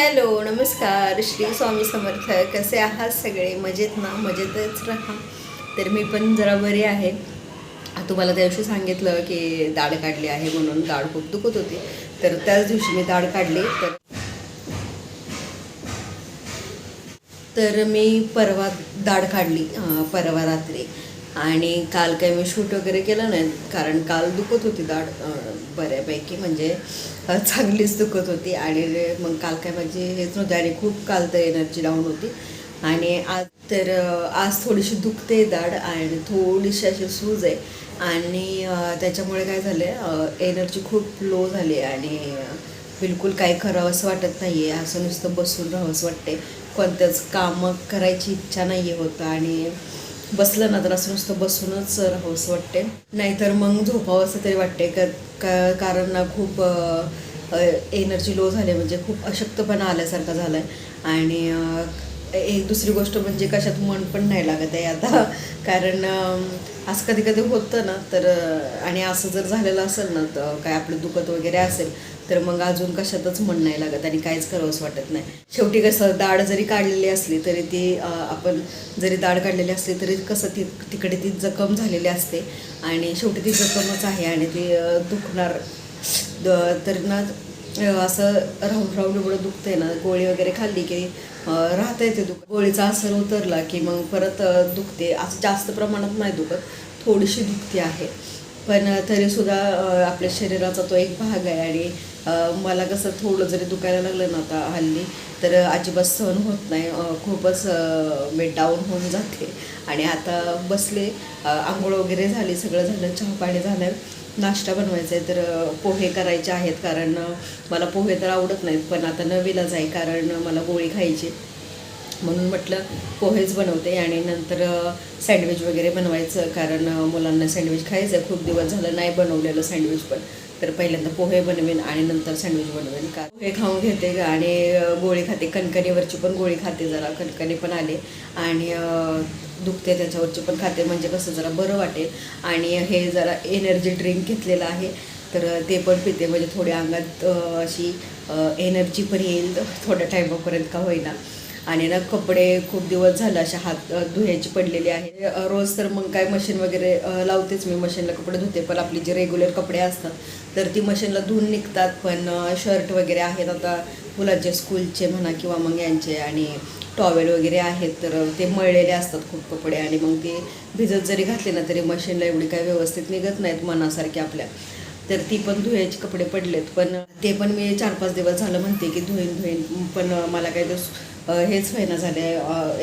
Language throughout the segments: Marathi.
हॅलो नमस्कार. श्री स्वामी समर्थ. कसे आहात सगळे? मजेत ना? मजेतच राहा. तर मी पण जरा बरी आहे. तुम्हाला त्या दिवशी सांगितलं की दाढ काढली आहे म्हणून दाढ खूप दुखत होती. तर त्याच दिवशी मी दाढ काढली. तर तर मी परवा दाढ काढली परवा रात्री. आणि काल काही मी शूट वगैरे केलं नाही कारण काल दुखत होती दाढ बऱ्यापैकी म्हणजे चांगलीच दुखत होती आणि मग काल काय माझी हेच नव्हते आणि खूप काल तर एनर्जी डाऊन होती. आणि आज तर आज थोडीशी दुखते दाढ आणि थोडीशी अशी सूज आहे. आणि त्याच्यामुळे काय झालं आहे एनर्जी खूप लो झाली आहे आणि बिलकुल काही करावं असं वाटत नाही आहे असं नुसतं बसून राहावंसं वाटते कोणत्याच कामं करायची इच्छा नाही होतं आणि बसलं ना तर असं नुसतं बसूनच राहावंसं वाटते नाहीतर मग झोपावं असं तरी वाटते का का- कारण ना खूप एनर्जी लो झाली म्हणजे खूप अशक्तपणा आल्यासारखा झाला आहे आणि एक दुसरी गोष्ट म्हणजे कशात मन पण नाही लागत आहे आता. कारण असं कधी कधी होतं ना तर आणि असं जर झालेलं असेल ना तर काय आपलं दुखत वगैरे असेल तर मग अजून कशातच मन नाही लागत आणि काहीच करावंच वाटत नाही. शेवटी कसं दाढ जरी काढलेली असली तरी ती आपण जरी दाढ काढलेली असली तरी कसं ती तिकडे ती जखम झालेली असते आणि शेवटी ती जखमच आहे आणि ती दुखणार. द- तर ना असं राहून राहून एवढं दुखतंय ना गोळी वगैरे खाल्ली की राहता येते दुख गोळीचा असर उतरला की मग परत दुखते. असं जास्त प्रमाणात नाही दुखत थोडीशी दुखते आहे. पण तरीसुद्धा आपल्या शरीराचा तो एक भाग आहे आणि मला कसं थोडं जरी दुखायला लागलं ना आता हल्ली तर अजिबात सहन होत नाही. खूपच मी डाऊन होऊन जाते. आणि आता बसले आंघोळ वगैरे झाली सगळं झालं चहा पाणी झालं नाश्ता बनवायचा आहे. तर पोहे करायचे आहेत कारण मला पोहे तर आवडत नाहीत पण आता नवीला आहे कारण मला गोळी खायची म्हणून म्हटलं पोहेच बनवते आणि नंतर सँडविच वगैरे बनवायचं कारण मुलांना सँडविच खायचं आहे. खूप दिवस झालं नाही बनवलेलं सँडविच पण. तर पहिल्यांदा पोहे बनवेन आणि नंतर सँडविच बनवेन. का पोहे खाऊन घेते का आणि गोळी खाते. कणकणीवरची पण गोळी खाते जरा. कणकणी पण आले. आणि दुखते त्याच्यावरची पण खाते. म्हणजे कसं जरा बरं वाटेल. आणि हे जरा एनर्जी ड्रिंक घेतलेलं आहे. तर ते पण पिते. म्हणजे थोड्या अंगात अशी एनर्जी पण येईल. थोड्या टायमापर्यंत का होईना. आणि ना कपडे खूप दिवस झाले अशा हात अ, धुयाची पडलेली आहे. रोज तर मग काय मशीन वगैरे लावतेच मी मशीनला कपडे धुते. पण आपली जे रेग्युलर कपडे असतात तर ती मशीनला धुवून निघतात. पण शर्ट वगैरे आहेत. आता मुलांचे स्कूलचे म्हणा किंवा मग यांचे आणि टॉवेल वगैरे आहेत तर ते मळलेले असतात खूप कपडे. आणि मग ते भिजत जरी घातले ना तरी मशीनला एवढी काय व्यवस्थित निघत नाहीत मनासारखे आपल्या. तर ती पण धुयाचे कपडे पडलेत. पण ते पण मी चार पाच दिवस झालं म्हणते की धुईन धुईन. पण मला काही दिवस हेच व्हायना झाले.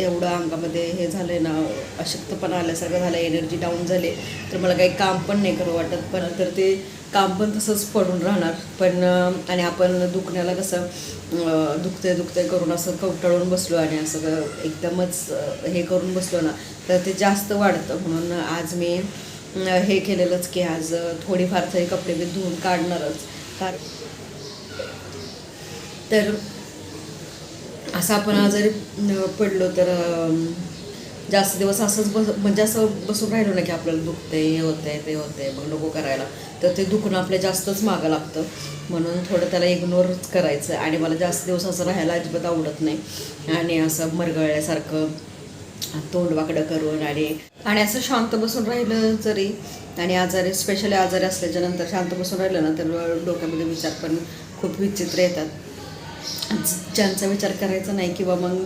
एवढं अंगामध्ये हे झालं आहे ना अशक्तपणा आल्यासारखं झालं एनर्जी डाऊन झाले. तर मला काही काम पण नाही करू वाटत. पण तर ते काम पण तसंच पडून राहणार. पण आणि आपण दुखण्याला कसं अ, दुखते दुखते करून असं कवटाळून बसलो आणि असं एकदमच हे करून बसलो ना तर ते जास्त वाढतं. म्हणून आज मी हे केलेलंच की आज थोडीफार तरी कपडे मी धुवून काढणारच. कारण तर असं आपण आजारी पडलो तर जास्त दिवस असंच बस म्हणजे असं बसून राहिलो ना की आपल्याला दुखते हे होतंय ते होतंय मग नको करायला. तर ते दुखणं आपल्या जास्तच मागं लागतं. म्हणून थोडं त्याला इग्नोरच करायचं. आणि मला जास्त दिवस असं राहायला अजिबात आवडत नाही. आणि असं मरगळल्यासारखं तोंड वाकडं करून आणि आणि असं शांत बसून राहिलं जरी आणि आजारी स्पेशली आजारी असल्याच्या नंतर शांत बसून राहिलं ना तर डोक्यामध्ये विचार पण खूप विचित्र येतात. ज्यांचा विचार करायचा नाही किंवा मग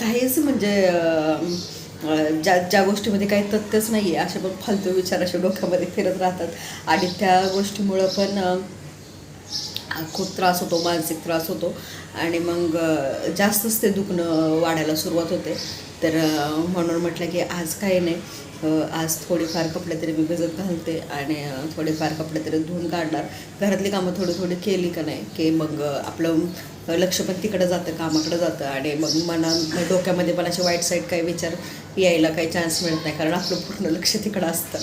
काहीच म्हणजे ज्या ज्या गोष्टीमध्ये काही तथ्यच नाही आहे असे पण फालतू विचार असे डोक्यामध्ये फिरत राहतात. आणि त्या गोष्टीमुळं पण खूप त्रास होतो मानसिक त्रास होतो. आणि मग जास्तच ते दुखणं वाढायला सुरुवात होते. तर म्हणून म्हटलं की आज काही नाही. आज थोडेफार कपडे तरी मी भिजत घालते आणि थोडेफार कपडे तरी धुवून काढणार. घरातली कामं थोडी थोडी केली का नाही की मग आपलं लक्ष पण तिकडं जातं कामाकडं जातं आणि मग मना डोक्यामध्ये पण असे वाईट साईड काही विचार यायला काही चान्स मिळत नाही कारण आपलं पूर्ण लक्ष तिकडं असतं.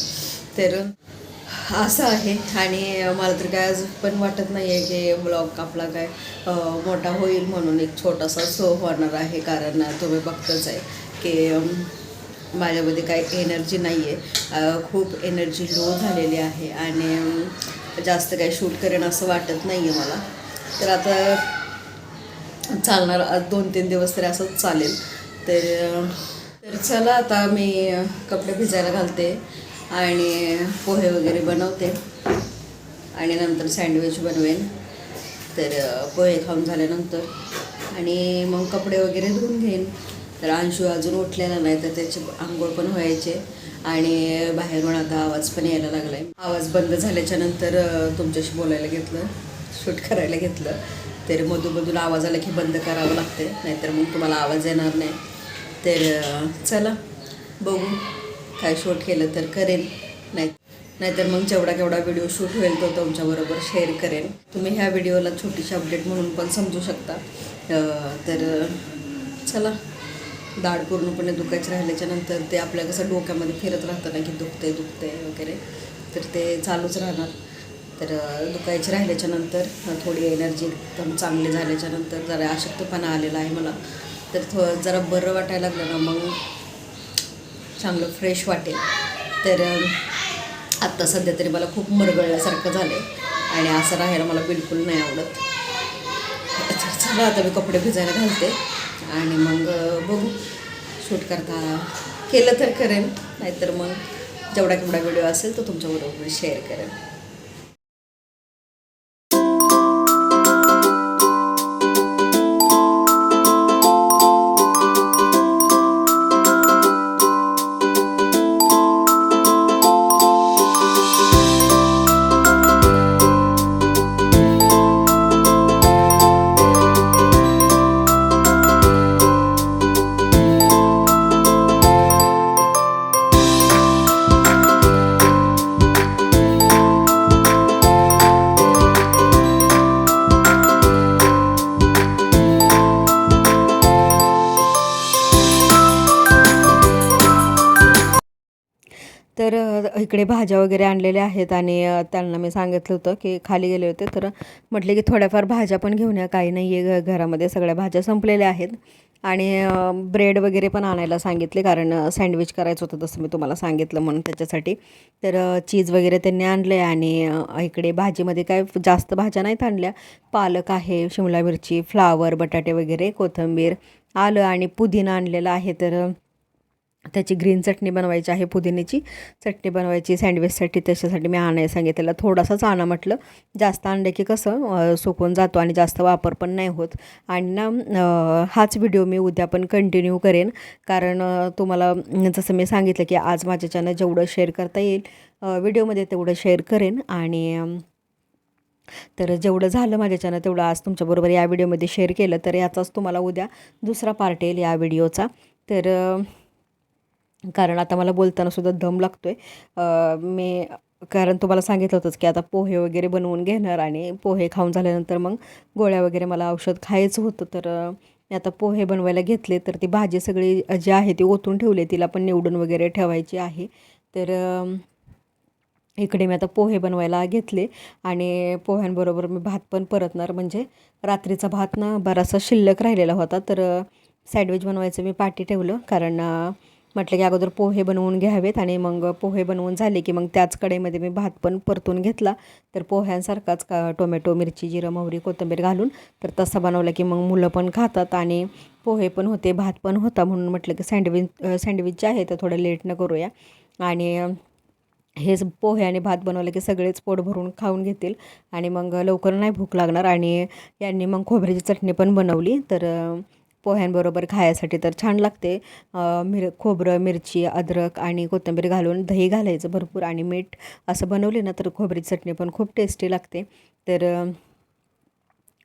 तर असं आहे. आणि मला तर काय आज पण वाटत नाही आहे की ब्लॉग आपला काय मोठा होईल म्हणून एक छोटासा शो होणार आहे. कारण तुम्ही बघतच आहे की माझ्यामध्ये काही एनर्जी नाही आहे खूप एनर्जी लो झालेली आहे आणि जास्त काही शूट करेन असं वाटत नाही आहे मला. तर आता चालणार दोन तीन दिवस तरी असंच चालेल. तर तर चला आता मी कपडे भिजायला घालते आणि पोहे वगैरे बनवते. आणि नंतर सँडविच बनवेन. तर पोहे खाऊन झाल्यानंतर. आणि मग कपडे वगैरे धुवून घेईन. तर अंशू अजून उठलेला नाही तर त्याचे आंघोळ पण व्हायचे आणि बाहेरून आता आवाज पण यायला लागला आहे आवाज बंद झाल्याच्यानंतर तुमच्याशी बोलायला घेतलं शूट करायला घेतलं तर मधूमधून आवाज आला की बंद करावं लागते नाहीतर मग तुम्हाला आवाज येणार नाही. तर चला बघू काय शूट केलं तर करेन. नाही नाहीतर मग जेवढा केवढा व्हिडिओ शूट होईल तो तुमच्याबरोबर शेअर करेन. तुम्ही ह्या व्हिडिओला छोटीशी अपडेट म्हणून पण समजू शकता. तर चला. दाढ पूर्णपणे दुखायची राहिल्याच्या नंतर ते आपल्या कसं डोक्यामध्ये फिरत राहतं ना की दुखतंय दुखतंय वगैरे तर ते चालूच राहणार. तर दुखायची राहिल्याच्या नंतर थोडी एनर्जी एकदम चांगली झाल्याच्यानंतर जरा अशक्तपणा आलेला आहे मला. तर थो जरा बरं वाटायला लागलं ना मग चांगलं फ्रेश वाटेल. तर आत्ता सध्या तरी मला खूप मरगळल्यासारखं झालं आहे आणि असं राहायला मला बिलकुल नाही आवडत. चला आता मी कपडे भिजायला घालते. आणि मग बघू. शूट करता केलं तर करेन नाहीतर मग जेवढा केवढा व्हिडिओ असेल तो तुमच्याबरोबर शेअर करेन. तर इकडे भाज्या वगैरे आणलेल्या आहेत आणि त्यांना मी सांगितलं होतं की खाली गेले होते. तर म्हटले की थोड्याफार भाज्या पण घेऊन या. काही नाही आहे घ घरामध्ये सगळ्या भाज्या संपलेल्या आहेत. आणि ब्रेड वगैरे पण आणायला सांगितले कारण सँडविच करायचं होतं तसं मी तुम्हाला सांगितलं म्हणून त्याच्यासाठी. तर चीज वगैरे त्यांनी आणले आणि इकडे भाजीमध्ये काय जास्त भाज्या नाहीत आणल्या. पालक आहे शिमला मिरची फ्लावर बटाटे वगैरे कोथिंबीर आलं आणि पुदिना आणलेला आहे. तर त्याची ग्रीन चटणी बनवायची आहे पुदिन्याची चटणी बनवायची सँडविचसाठी त्याच्यासाठी मी आणायला सांगितलेलं. थोडासाच आणा म्हटलं जास्त आणलं की कसं सुकून जातो आणि जास्त वापर पण नाही होत. आणि ना हाच व्हिडिओ मी उद्या पण कंटिन्यू करेन. कारण तुम्हाला जसं मी सांगितलं की आज माझ्याच्यानं जेवढं शेअर करता येईल व्हिडिओमध्ये तेवढं शेअर करेन. आणि तर जेवढं झालं माझ्याच्यानं तेवढं आज तुमच्याबरोबर या व्हिडिओमध्ये शेअर केलं. तर याचाच तुम्हाला उद्या दुसरा पार्ट येईल या व्हिडिओचा. तर कारण आता मला बोलताना सुद्धा दम लागतो आहे मी कारण तुम्हाला सांगितलं होतंच की आता पोहे वगैरे बनवून घेणार आणि पोहे खाऊन झाल्यानंतर मग गोळ्या वगैरे मला औषध खायचं होतं. तर मी आता पोहे बनवायला घेतले तर ती भाजी सगळी जी आहे ती ओतून ठेवली आहे. तिला पण निवडून वगैरे ठेवायची आहे. तर इकडे मी आता पोहे बनवायला घेतले आणि पोह्यांबरोबर मी भात पण परतणार. म्हणजे रात्रीचा भात ना बराचसा शिल्लक राहिलेला होता. तर सँडविच बनवायचं मी पाठी ठेवलं. कारण म्हटलं की अगोदर पोहे बनवून घ्यावेत आणि मग पोहे बनवून झाले की मग त्याच कडेमध्ये मी भात पण परतून घेतला. तर पोह्यांसारखाच का टोमॅटो मिरची जिरं मोहरी कोथिंबीर घालून तर तसा बनवला की मग मुलं पण खातात आणि पोहे पण होते भात पण होता म्हणून म्हटलं की सँडविच सँडविच जे आहे तर थोडं लेट न करूया. आणि हेच पोहे आणि भात बनवलं की सगळेच पोट भरून खाऊन घेतील आणि मग लवकर नाही भूक लागणार आणि यांनी मग खोबऱ्याची चटणी पण बनवली. तर पोह्यांबरोबर खायसाठी तर छान लागते. मिर खोबरं मिरची अद्रक आणि कोथिंबीर घालून दही घालायचं भरपूर आणि मीठ असं बनवले ना तर खोबरी चटणी पण खूप टेस्टी लागते. तर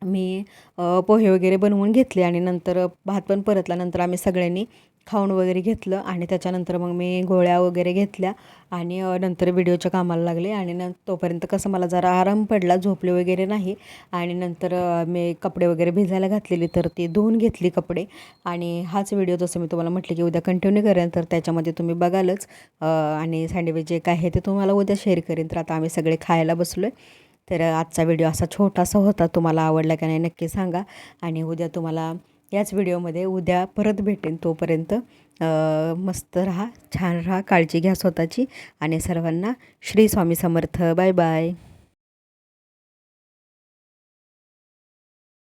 मी पोहे वगैरे बनवून घेतले आणि नंतर भात पण परतला नंतर आम्ही सगळ्यांनी खाऊन वगैरे घेतलं आणि त्याच्यानंतर मग मी गोळ्या वगैरे घेतल्या आणि नंतर व्हिडिओच्या कामाला लागले आणि न तोपर्यंत कसं मला जरा आराम पडला झोपले वगैरे नाही आणि नंतर मी कपडे वगैरे भिजायला घातलेली तर ती धुवून घेतली कपडे आणि हाच व्हिडिओ जसं मी तुम्हाला म्हटलं की उद्या कंटिन्यू करेन तर त्याच्यामध्ये तुम्ही बघालच. आणि सँडविच जे काय आहे ते तुम्हाला उद्या शेअर करेन. तर आता आम्ही सगळे खायला बसलो आहे तर आजचा व्हिडिओ असा छोटासा होता. तुम्हाला आवडला का नाही नक्की सांगा. आणि उद्या तुम्हाला याच व्हिडिओमध्ये उद्या परत भेटेन तोपर्यंत मस्त राहा छान राहा काळजी घ्या स्वतःची. आणि सर्वांना श्री स्वामी समर्थ. Bye bye.